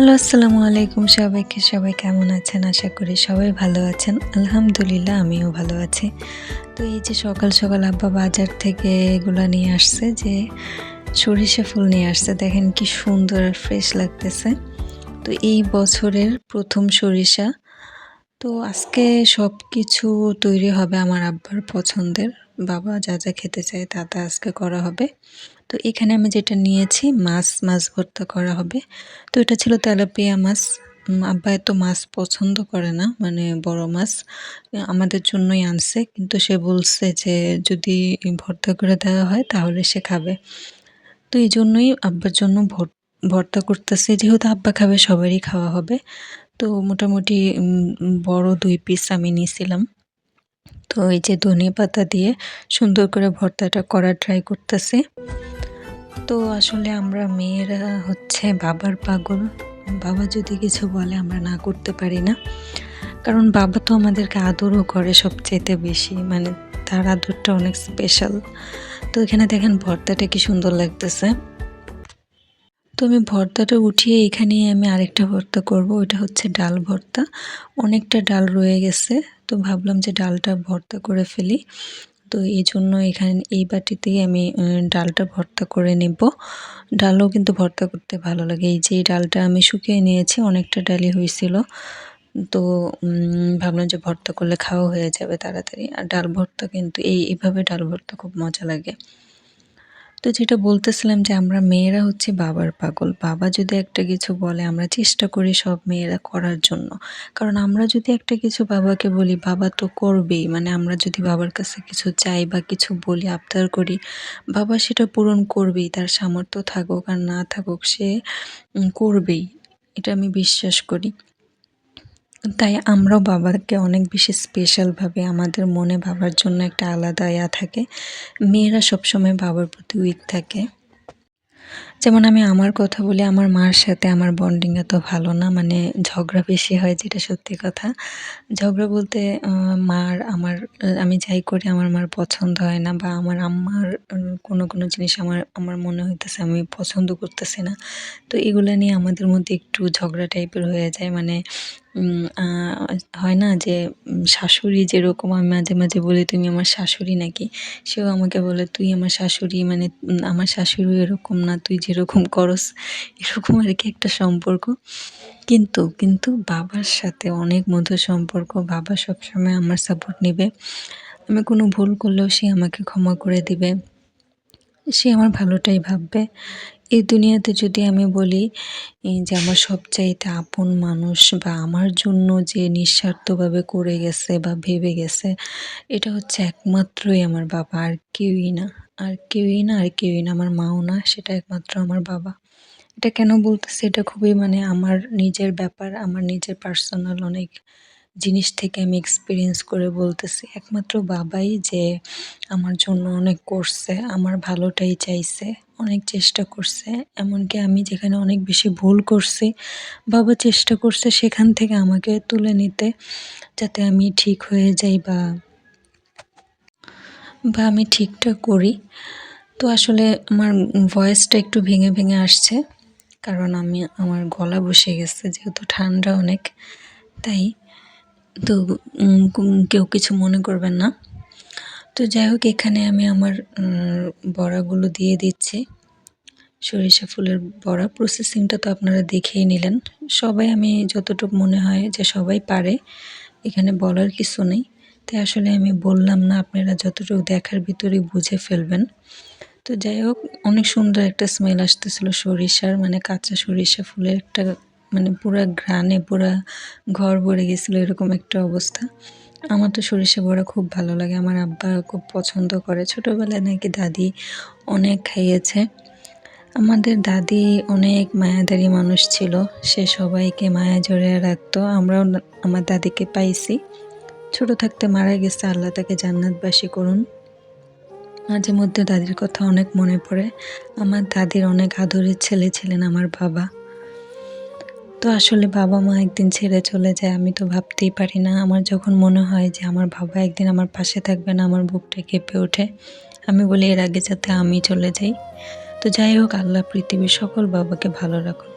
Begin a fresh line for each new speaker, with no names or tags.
Hello, আসসালামু আলাইকুম সবাইকে। সবাই কেমন আছেন? আশা করি সবাই ভালো আছেন। আলহামদুলিল্লাহ, আমিও ভালো আছি। তো এই যে সকাল সকাল আব্বা বাজার থেকে এগুলো নিয়ে আসছে, যে সরিষা ফুল নিয়ে আসছে, দেখেন কি সুন্দর আর ফ্রেশ লাগতেছে। তো এই বছরের প্রথম সরিষা। তো আজকে সব কিছু তৈরি হবে আমার আব্বার পছন্দের। বাবা যা যা খেতে চায় তা তা আজকে করা হবে। তো এখানে আমি যেটা নিয়েছি, মাছ মাছ ভর্তা করা হবে। তো এটা ছিল তেলাপিয়া মাছ। আব্বা এত মাছ পছন্দ করে না মানে বড় মাছ। আমাদের জন্যই আনছে, কিন্তু সে বলছে যে যদি ভর্তা করে দেওয়া হয় তাহলে সে খাবে। তো এই জন্যই আব্বার জন্য ভর্তা করতেছে। যেহেতু আব্বা খাবে, সবারই খাওয়া হবে। তো মোটামুটি বড় দুই পিস আমি নিয়েছিলাম। তো এই যে ধনিয়া পাতা দিয়ে সুন্দর করে ভর্তাটা করার ট্রাই করতেছে। তো আসলে আমরা মেয়েরা হচ্ছে বাবার পাগল। বাবা যদি কিছু বলে, আমরা না করতে পারি না। কারণ বাবা তো আমাদেরকে আদরও করে সবচেয়েতে বেশি। মানে তার আদরটা অনেক স্পেশাল তো এখানে দেখেন ভর্তাটা কি সুন্দর লাগতেছে। তো আমি ভর্তাটা উঠিয়ে এখানে আমি আরেকটা ভর্তা করব। ওটা হচ্ছে ডাল ভর্তা। অনেকটা ডাল রয়ে গেছে। তো ভাবলাম যে ডালটা ভর্তা করে ফেলি। তো এই জন্য এখানে, এই বাটিতেই আমি ডালটা ভর্তা করে নেব। ডালও কিন্তু ভর্তা করতে ভালো লাগে। এই যে ডালটা আমি শুকিয়ে নিয়েছি, অনেকটা ডালই হয়েছিল। তো ভাবলাম যে ভর্তা করলে খাওয়া হয়ে যাবে তাড়াতাড়ি। আর ডাল ভর্তা কিন্তু, এই এইভাবে ডাল ভর্তা খুব মজা লাগে। তো যেটা বলতেছিলাম যে আমরা মেয়েরা হচ্ছে বাবার পাগল। বাবা যদি একটা কিছু বলে, আমরা চেষ্টা করি সব মেয়েরা করার জন্য। কারণ আমরা যদি একটা কিছু বাবাকে বলি, বাবা তো করবেই। মানে আমরা যদি বাবার কাছে কিছু চাই বা কিছু বলি, আবদার করি, বাবা সেটা পূরণ করবেই, তার সামর্থ্য থাকুক আর না থাকুক সে করবেই। এটা আমি বিশ্বাস করি। তাই আমরাও বাবাকে অনেক বেশি স্পেশালভাবে আমাদের মনে বাবার জন্য একটা আলাদা ইয়া থাকে। মেয়েরা সবসময় বাবার প্রতি উইক থাকে। যেমন আমি আমার কথা বলি, আমার মার সাথে আমার বন্ডিং এত ভালো না মানে ঝগড়া বেশি হয় যেটা সত্যি কথা। ঝগড়া বলতে মার, আমার, আমি যাই করি, আমার মার পছন্দ হয় না বা আমার আম্মার কোনো কোনো জিনিস আমার আমার মনে হইতেছে আমি পছন্দ করতেছি না। তো এগুলো নিয়ে আমাদের মধ্যে একটু ঝগড়া টাইপের হয়ে যায় মানে হয় না যে শাশুড়ি যেরকম আমি মাঝে মাঝে বলি, তুমি আমার শাশুড়ি নাকি? সেও আমাকে বলে, তুই আমার শাশুড়ি মানে আমার শাশুড়ি এরকম না, তুই যেরকম করস, এরকম আর কি একটা সম্পর্ক। কিন্তু কিন্তু বাবার সাথে অনেক মধুর সম্পর্ক, বাবা সবসময় আমার সাপোর্ট নেবে। আমি কোনো ভুল করলেও সে আমাকে ক্ষমা করে দিবে। সে আমার ভালোটাই ভাববে। এই দুনিয়াতে যদি আমি বলি যে আমার সবচাইতে আপন মানুষ বা আমার জন্য যে নিঃস্বার্থভাবে করে গেছে বা ভেবে গেছে, এটা হচ্ছে একমাত্রই আমার বাবা, আর কেউই না। আর কেউই না, আর কেউই না, আমার মাও না, সেটা একমাত্র আমার বাবা। এটা কেন বলতেছি? এটা খুবই মানে আমার নিজের ব্যাপার, আমার নিজের পার্সোনাল অনেক জিনিস থেকে আমি এক্সপিরিয়েন্স করে বলতেছি। একমাত্র বাবাই যে আমার জন্য অনেক করছে, আমার ভালোটাই চাইছে, অনেক চেষ্টা করছে। এমনকি আমি যেখানে অনেক বেশি ভুল করছি, বাবা চেষ্টা করছে সেখান থেকে আমাকে তুলে নিতে, যাতে আমি ঠিক হয়ে যাই বা বা আমি ঠিকঠাক করি। তো আসলে আমার ভয়েসটা একটু ভেঙে ভেঙে আসছে, কারণ আমি, আমার গলা বসে গেছে, যেহেতু ঠান্ডা অনেক, তাই তো কেউ কিছু মনে করবেন না। তো যাই হোক, এখানে আমি আমার বড়াগুলো দিয়ে দিচ্ছি। সরিষা ফুলের বড়া। প্রসেসিংটা তো আপনারা দেখেই নিলেন। সবাই আমি যতটুকু মনে হয় যে সবাই পারে, এখানে বলার কিছু নেই। তাই আসলে আমি বললাম না, আপনারা যতটুকু দেখার ভিতরে বুঝে ফেলবেন। তো যাই হোক, অনেক সুন্দর একটা স্মেল আসতেছিল সরিষার মানে কাঁচা সরিষা ফুলের একটা মানে পুরা ঘ্রাণে, পুরা ঘর ভরে গেছিল এরকম একটা অবস্থা। আমার তো সরিষা বড়া খুব ভালো লাগে, আমার আব্বা খুব পছন্দ করে। ছোটোবেলায় নাকি দাদি অনেক খাইয়েছে। আমাদের দাদি অনেক মায়াদারি মানুষ ছিল, সে সবাইকে মায়া জড়িয়ে রাখতো, আমরাও আমার দাদিকে পাইছি। ছোট থাকতে মারা গেছে, আল্লাহ তাকে জান্নাতবাসী করুন। মাঝে মধ্যে দাদির কথা অনেক মনে পড়ে। আমার দাদির অনেক আদরের ছেলে ছিলেন আমার বাবা। তো আসলে বাবা মা একদিন ছেড়ে চলে যায়, আমি তো ভাবতেই পারি না। আমার যখন মনে হয় যে আমার বাবা একদিন আমার পাশে থাকবে না, আমার বুকটা কেঁপে ওঠে, আমি বলি, এর আগে যাতে আমি চলে যাই। তো যাই হোক, আল্লাহ পৃথিবীর সকল বাবাকে ভালো রাখুন